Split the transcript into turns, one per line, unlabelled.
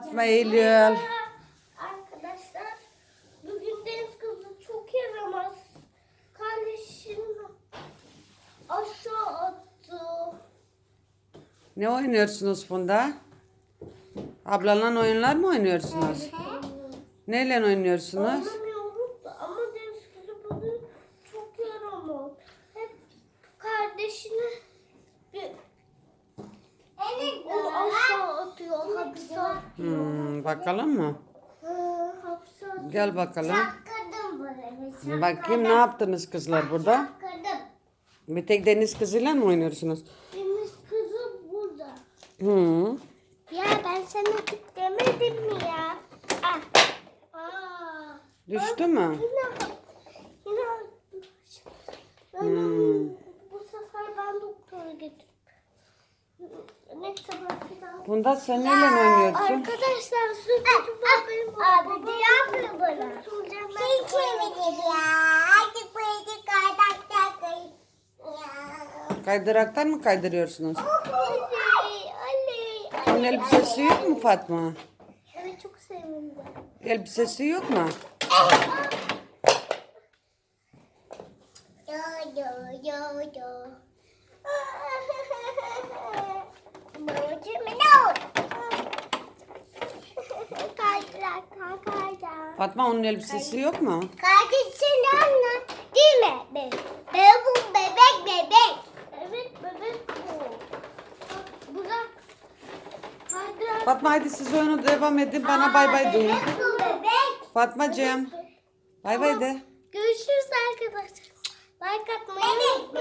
Fatma Eylül.
Arkadaşlar bugün deniz kızı çok yaramaz. Kardeşim aşağı attı.
Ne oynuyorsunuz Funda? Ablanla oyunlar mı oynuyorsunuz? Neyle oynuyorsunuz?
Anlamıyorum da ama deniz kızı bugün çok yaramaz. Hep kardeşini bir onu aşağı atıyor, hapse atıyor.
Hmm, bakalım mı? Gel bakalım. Bakayım ne yaptınız kızlar burada? Bir tek deniz kızıyla mı oynuyorsunuz?
Deniz kızı burada.
Hı.
Ya ben sana git demedim mi ya? Ah. Aa.
Düştü mü?
Yine yine
Hmm.
bu sefer ben doktora götürdüm.
Funda sen neyle oynuyorsun?
Arkadaşlar su tutma benim Abi ne yapıyor bana? Şey çevirdi ya. Hadi bu iki kaydak ya.
Kaydıraktan mı kaydırıyorsunuz? Onun
oley,
elbisesi yok mu Fatma?
Evet çok sevindim.
Elbisesi yok mu?
Yo yo yo yo.
Fatma onun elbisesi yok mu?
Kardeşin anne değil mi? Be be bu bebek bebek. Evet bebek bu. Kaydırak.
Fatma hadi siz oyunu devam edin bana bay bay deyin.
Bebek bu bebek.
Fatmacığım bay bay de.
Görüşürüz arkadaşlar. Like atmayı unutmayın.